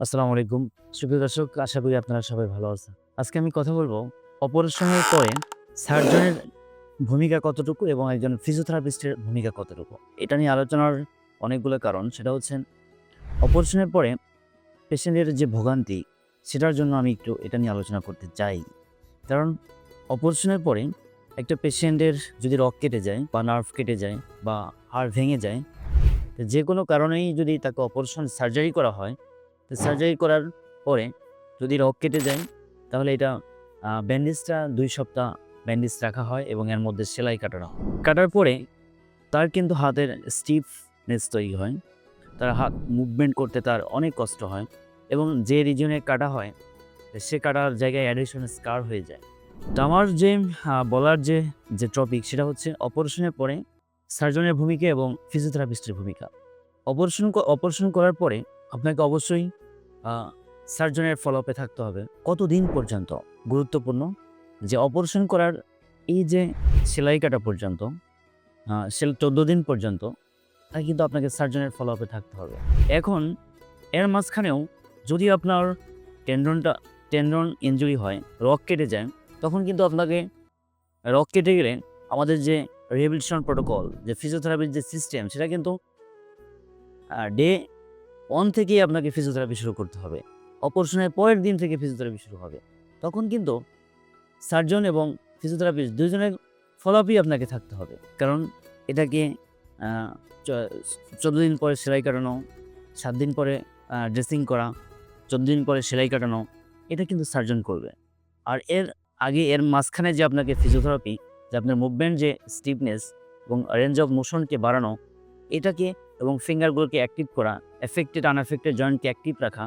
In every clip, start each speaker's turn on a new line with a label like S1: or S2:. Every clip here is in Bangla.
S1: আসসালামু আলাইকুম। সুপ্রিয় দর্শক, আশা করি আপনারা সবাই ভালো আছেন। আজকে আমি কথা বলব অপারেশনের পরে সার্জনের ভূমিকা কতটুকু এবং একজন ফিজিওথেরাপিস্টের ভূমিকা কতটুকু? এটা নিয়ে আলোচনার অনেকগুলো কারণ। সেটা হচ্ছে, অপারেশনের পরে পেশেন্টের যে ভোগান্তি, সেটার জন্য আমি একটু এটা নিয়ে আলোচনা করতে চাই। কারণ অপারেশনের পরে একটা পেশেন্টের যদি রক কেটে যায় বা নার্ভ কেটে যায় বা হাড় ভেঙে যায় যে কোনো কারণেই যদি তাকে অপারেশন সার্জারি করা হয় সার্জারি করার পরে যদি রক কেটে যায়, তাহলে এটা ব্যান্ডেজটা দুই সপ্তাহ ব্যান্ডেজ রাখা হয় এবং এর মধ্যে সেলাই কাটানো হয়। কাটার পরে তার কিন্তু হাতের স্টিফনেস তৈরি হয়, তার হাত মুভমেন্ট করতে তার অনেক কষ্ট হয় এবং যে রিজনে কাটা হয়, সে কাটার জায়গায় অ্যাডিশন স্কার হয়ে যায়। তো আমার যে বলার যে যে টপিক সেটা হচ্ছে অপারেশনের পরে সার্জনের ভূমিকা এবং ফিজিওথেরাপিস্টের ভূমিকা। অপারেশন অপারেশন করার পরে আপনাকে অবশ্যই সার্জনের ফলোআপে থাকতে হবে। কতদিন পর্যন্ত? গুরুত্বপূর্ণ যে অপারেশন করার এই যে সেলাই কাটা পর্যন্ত সেল চোদ্দ দিন পর্যন্ত তা কিন্তু আপনাকে সার্জনের ফলোআপে থাকতে হবে। এখন এর মাঝখানেও যদি আপনার টেন্ডনটা টেন্ডন ইনজুরি হয় রক কেটে যায়, তখন কিন্তু আপনাকে রক কেটে গেলে আমাদের যে রিহেবিলিটেশন প্রোটোকল যে ফিজিওথেরাপির যে সিস্টেম সেটা কিন্তু ডে ওয়ান থেকেই আপনাকে ফিজিওথেরাপি শুরু করতে হবে। অপারেশনের পরের দিন থেকে ফিজিওথেরাপি শুরু হবে। তখন কিন্তু সার্জন এবং ফিজিওথেরাপিস্ট দুজনের ফলোআপই আপনাকে থাকতে হবে। কারণ এটাকে চোদ্দ দিন পরে সেলাই কাটানো, সাত দিন পরে ড্রেসিং করা, চোদ্দ দিন পরে সেলাই কাটানো, এটা কিন্তু সার্জন করবে। আর এর আগে এর মাঝখানে যে আপনাকে ফিজিওথেরাপি যে আপনার মুভমেন্ট যে স্টিফনেস এবং রেঞ্জ অফ মোশনকে বাড়ানো, এটাকে এবং ফিঙ্গারগুলোকে অ্যাক্টিভ করা এফেক্টেড আনএফেক্টেড জয়েন্টকে অ্যাক্টিভ রাখা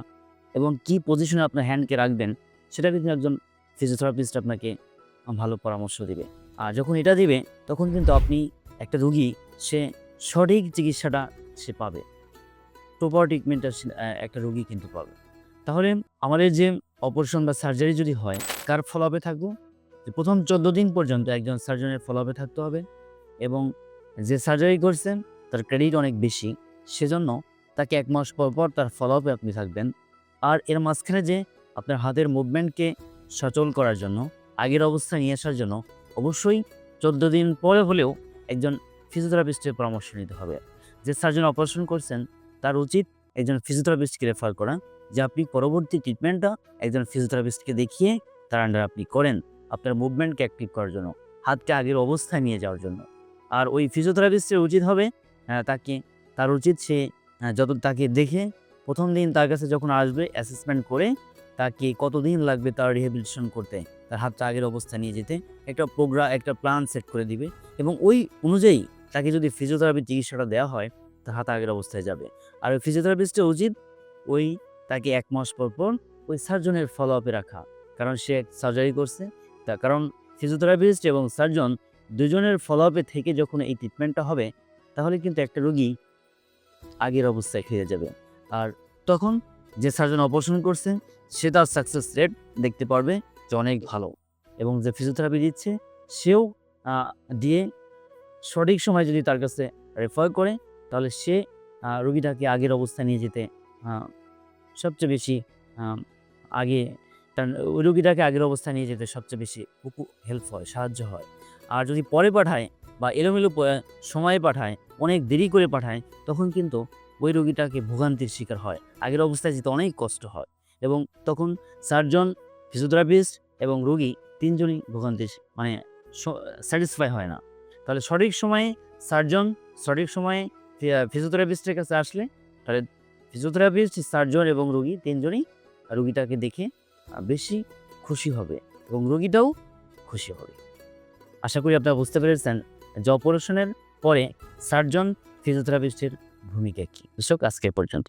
S1: এবং কি পজিশনে আপনার হ্যান্ডকে রাখবেন, সেটা কিন্তু একজন ফিজিওথেরাপিস্ট আপনাকে ভালো পরামর্শ দিবে। আর যখন এটা দিবে, তখন কিন্তু আপনি একটা রুগী, সে সঠিক চিকিৎসাটা সে পাবে। প্রপার ট্রিটমেন্টটা একটা রুগী কিন্তু পাবে। তাহলে আমাদের যে অপারেশন বা সার্জারি যদি হয়, কার ফলোআপে থাকব? যে প্রথম চোদ্দ দিন পর্যন্ত একজন সার্জনের ফলোআপে থাকতে হবে এবং যে সার্জারি করছেন তার ক্রেডিট অনেক বেশি, সেজন্য তাকে এক মাস পর পর তার ফলোআপে আপনি থাকবেন। আর এর মাঝখানে যে আপনার হাতের মুভমেন্টকে সচল করার জন্য, আগের অবস্থায় নিয়ে আসার জন্য অবশ্যই চোদ্দ দিন পরে হলেও একজন ফিজিওথেরাপিস্টের পরামর্শ নিতে হবে। যে সার্জন অপারেশন করছেন, তার উচিত একজন ফিজিওথেরাপিস্টকে রেফার করা, যে আপনি পরবর্তী ট্রিটমেন্টটা একজন ফিজিওথেরাপিস্টকে দেখিয়ে তার আন্ডার আপনি করেন আপনার মুভমেন্টকে অ্যাক্টিভ করার জন্য, হাতকে আগের অবস্থায় নিয়ে যাওয়ার জন্য। আর ওই ফিজিওথেরাপিস্টের উচিত হবে তাকে তার উচিত সে আহ, যত তাকে দেখে প্রথম দিন তার কাছে যখন আসবে অ্যাসেসমেন্ট করে তাকে কতদিন লাগবে তার রিহেবিলিটেশন করতে তার হাতটা আগের অবস্থায় নিয়ে যেতে একটা প্রোগ্রাম একটা প্ল্যান সেট করে দিবে এবং ওই অনুযায়ী তাকে যদি ফিজিওথেরাপি চিকিৎসাটা দেওয়া হয় তার হাত আগের অবস্থায় যাবে। আর ওই ফিজিওথেরাপিস্টের উচিত ওই তাকে এক মাস পর পর ওই সার্জনের ফলো আপে রাখা। কারণ সে সার্জারি করছে তা কারণ ফিজিওথেরাপিস্ট এবং সার্জন দুজনের ফলো আপে থেকে যখন এই ট্রিটমেন্টটা হবে তাহলে কিন্তু একটা রোগী আগের অবস্থায় ফিরে যাবে। আর তখন যে সার্জন অপারেশন করছে, সে তার সাকসেস রেট দেখতে পারবে যে অনেক ভালো এবং যে ফিজিওথেরাপি দিচ্ছে, সেও দিয়ে সঠিক সময় যদি তার কাছে রেফার করে, তাহলে সে রোগীটাকে আগের অবস্থায় নিয়ে যেতে সবচেয়ে বেশি আগে তার রোগীটাকে আগের অবস্থায় নিয়ে যেতে সবচেয়ে বেশি হেল্প হয়, সাহায্য হয়। আর যদি পরে পাঠায় বা এলোমেলো সময়ে পাঠায় অনেক দেরি করে পাঠায়, তখন কিন্তু ওই রোগীটাকে ভোগান্তির শিকার হয়। আগের অবস্থায় যেতে অনেক কষ্ট হয় এবং তখন সার্জন, ফিজিওথেরাপিস্ট এবং রোগী তিনজনই ভোগান্তির মানে স্যাটিসফাই হয় না। তাহলে সঠিক সময়ে সার্জন, সঠিক সময়ে ফিজিওথেরাপিস্টের কাছে আসলে তাহলে ফিজিওথেরাপিস্ট, সার্জন এবং রোগী তিনজনই রোগীটাকে দেখে বেশি খুশি হবে এবং রোগীটাও খুশি হবে। আশা করি আপনারা বুঝতে পেরেছেন। যে অপারেশনের পরে সার্জন ফিজিওথেরাপিস্টের ভূমিকা কী? দর্শক আজকে পর্যন্ত